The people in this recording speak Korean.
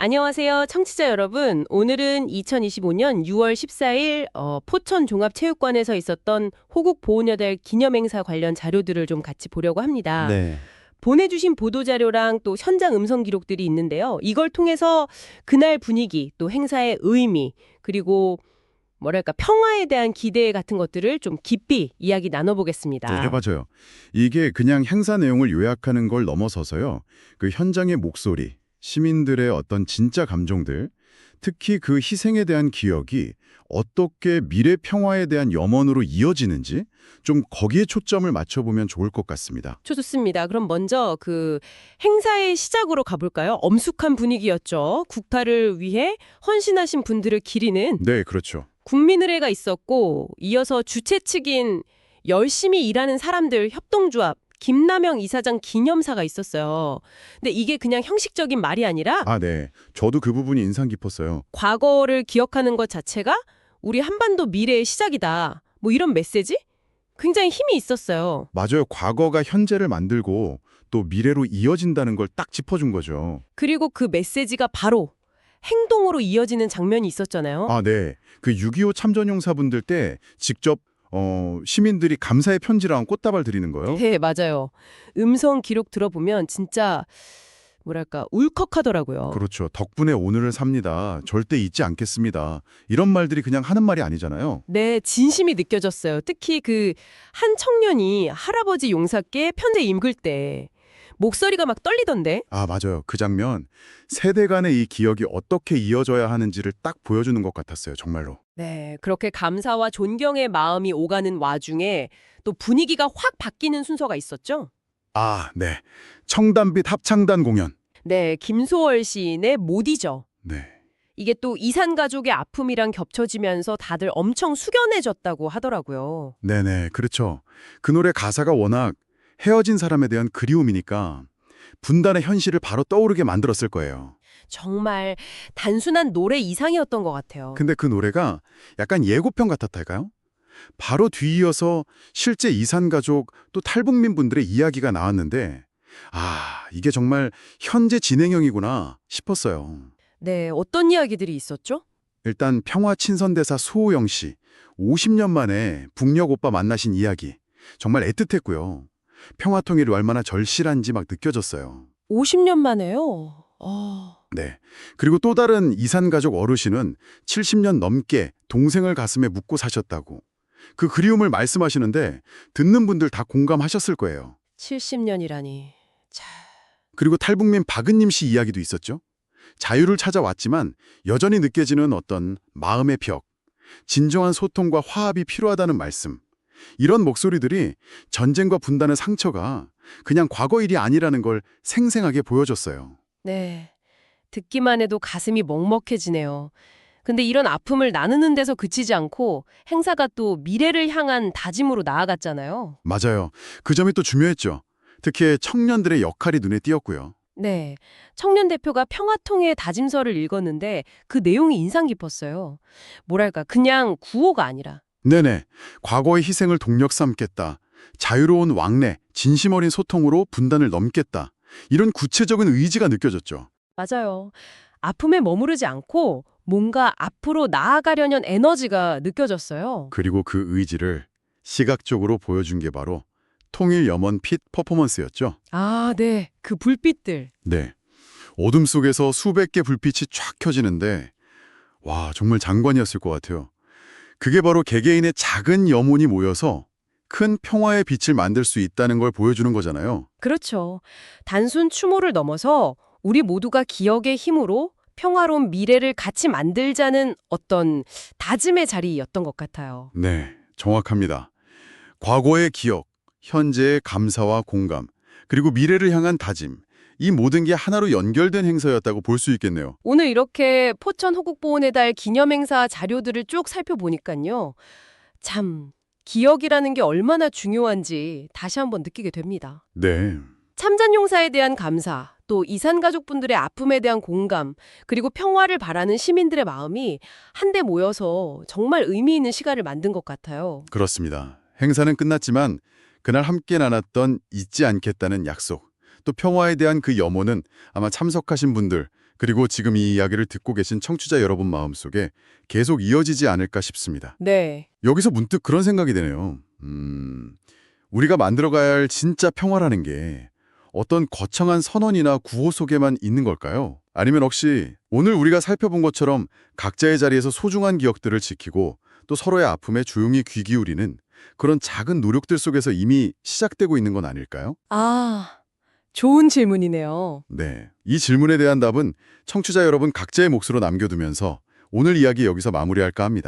안녕하세요, 청취자 여러분. 오늘은 2025년 6월 14일 어, 포천 종합체육관에서 있었던 호국 보훈여달 기념행사 관련 자료들을 좀 같이 보려고 합니다. 네. 보내주신 보도 자료랑 또 현장 음성 기록들이 있는데요. 이걸 통해서 그날 분위기, 또 행사의 의미, 그리고 뭐랄까 평화에 대한 기대 같은 것들을 좀 깊이 이야기 나눠보겠습니다. 네, 맞아요. 이게 그냥 행사 내용을 요약하는 걸 넘어서서요. 그 현장의 목소리, 시민들의 어떤 진짜 감정들, 특히 그 희생에 대한 기억이 어떻게 미래 평화에 대한 염원으로 이어지는지 좀 거기에 초점을 맞춰보면 좋을 것 같습니다. 좋습니다. 그럼 먼저 그 행사의 시작으로 가볼까요? 엄숙한 분위기였죠. 국가를 위해 헌신하신 분들을 기리는 네, 그렇죠. 국민의례가 있었고 이어서 주최 측인 열심히 일하는 사람들 협동조합 김남영 이사장 기념사가 있었어요. 근데 이게 그냥 형식적인 말이 아니라 아, 네. 저도 그 부분이 인상 깊었어요. 과거를 기억하는 것 자체가 우리 한반도 미래의 시작이다. 뭐 이런 메시지? 굉장히 힘이 있었어요. 맞아요. 과거가 현재를 만들고 또 미래로 이어진다는 걸 딱 짚어준 거죠. 그리고 그 메시지가 바로 행동으로 이어지는 장면이 있었잖아요. 아, 네. 그 6.25 참전용사분들 때 직접 어, 시민들이 감사의 편지랑 꽃다발 드리는 거요. 네, 맞아요. 음성 기록 들어보면 진짜 뭐랄까 울컥하더라고요. 그렇죠. 덕분에 오늘을 삽니다. 절대 잊지 않겠습니다. 이런 말들이 그냥 하는 말이 아니잖아요. 네, 진심이 느껴졌어요. 특히 그 한 청년이 할아버지 용사께 편지 읽을 때 목소리가 막 떨리던데. 아, 맞아요. 그 장면. 세대 간의 이 기억이 어떻게 이어져야 하는지를 딱 보여주는 것 같았어요. 정말로. 네, 그렇게 감사와 존경의 마음이 오가는 와중에 또 분위기가 확 바뀌는 순서가 있었죠. 아, 네. 청담빛 합창단 공연. 네, 김소월 시인의 못이죠. 네. 이게 또 이산 가족의 아픔이랑 겹쳐지면서 다들 엄청 숙연해졌다고 하더라고요. 네네. 그렇죠. 그 노래 가사가 워낙 헤어진 사람에 대한 그리움이니까 분단의 현실을 바로 떠오르게 만들었을 거예요. 정말 단순한 노래 이상이었던 것 같아요. 근데 그 노래가 약간 예고편 같았달까요? 바로 뒤이어서 실제 이산가족 또 탈북민 분들의 이야기가 나왔는데 아, 이게 정말 현재 진행형이구나 싶었어요. 네, 어떤 이야기들이 있었죠? 일단 평화 친선대사 수호영 씨 50년 만에 북녘 오빠 만나신 이야기 정말 애틋했고요. 평화 통일이 얼마나 절실한지 막 느껴졌어요. 50년 만에요. 어... 네. 그리고 또 다른 이산가족 어르신은 70년 넘게 동생을 가슴에 묻고 사셨다고. 그 그리움을 말씀하시는데 듣는 분들 다 공감하셨을 거예요. 70년이라니. 자, 그리고 탈북민 박은님 씨 이야기도 있었죠. 자유를 찾아왔지만 여전히 느껴지는 어떤 마음의 벽, 진정한 소통과 화합이 필요하다는 말씀. 이런 목소리들이 전쟁과 분단의 상처가 그냥 과거 일이 아니라는 걸 생생하게 보여줬어요. 네. 듣기만 해도 가슴이 먹먹해지네요. 근데 이런 아픔을 나누는 데서 그치지 않고 행사가 또 미래를 향한 다짐으로 나아갔잖아요. 맞아요. 그 점이 또 중요했죠. 특히 청년들의 역할이 눈에 띄었고요. 네. 청년 대표가 평화통일 다짐서를 읽었는데 그 내용이 인상 깊었어요. 뭐랄까, 그냥 구호가 아니라 네네. 과거의 희생을 동력 삼겠다. 자유로운 왕래, 진심 어린 소통으로 분단을 넘겠다. 이런 구체적인 의지가 느껴졌죠. 맞아요. 아픔에 머무르지 않고 뭔가 앞으로 나아가려는 에너지가 느껴졌어요. 그리고 그 의지를 시각적으로 보여준 게 바로 통일 염원 핏 퍼포먼스였죠. 아, 네. 그 불빛들. 네. 어둠 속에서 수백 개 불빛이 쫙 켜지는데 와, 정말 장관이었을 것 같아요. 그게 바로 개개인의 작은 염원이 모여서 큰 평화의 빛을 만들 수 있다는 걸 보여주는 거잖아요. 그렇죠. 단순 추모를 넘어서 우리 모두가 기억의 힘으로 평화로운 미래를 같이 만들자는 어떤 다짐의 자리였던 것 같아요. 네, 정확합니다. 과거의 기억, 현재의 감사와 공감, 그리고 미래를 향한 다짐, 이 모든 게 하나로 연결된 행사였다고 볼 수 있겠네요. 오늘 이렇게 포천 호국보훈의 달 기념행사 자료들을 쭉 살펴보니까요. 참, 기억이라는 게 얼마나 중요한지 다시 한번 느끼게 됩니다. 네, 참전용사에 대한 감사, 또 이산 가족분들의 아픔에 대한 공감, 그리고 평화를 바라는 시민들의 마음이 한데 모여서 정말 의미 있는 시간을 만든 것 같아요. 그렇습니다. 행사는 끝났지만 그날 함께 나눴던 잊지 않겠다는 약속, 또 평화에 대한 그 염원은 아마 참석하신 분들, 그리고 지금 이 이야기를 듣고 계신 청취자 여러분 마음속에 계속 이어지지 않을까 싶습니다. 네. 여기서 문득 그런 생각이 드네요. 음, 우리가 만들어가야 할 진짜 평화라는 게 어떤 거창한 선언이나 구호 속에만 있는 걸까요? 아니면 혹시 오늘 우리가 살펴본 것처럼 각자의 자리에서 소중한 기억들을 지키고 또 서로의 아픔에 조용히 귀 기울이는 그런 작은 노력들 속에서 이미 시작되고 있는 건 아닐까요? 아, 좋은 질문이네요. 네. 이 질문에 대한 답은 청취자 여러분 각자의 몫으로 남겨두면서 오늘 이야기 여기서 마무리할까 합니다.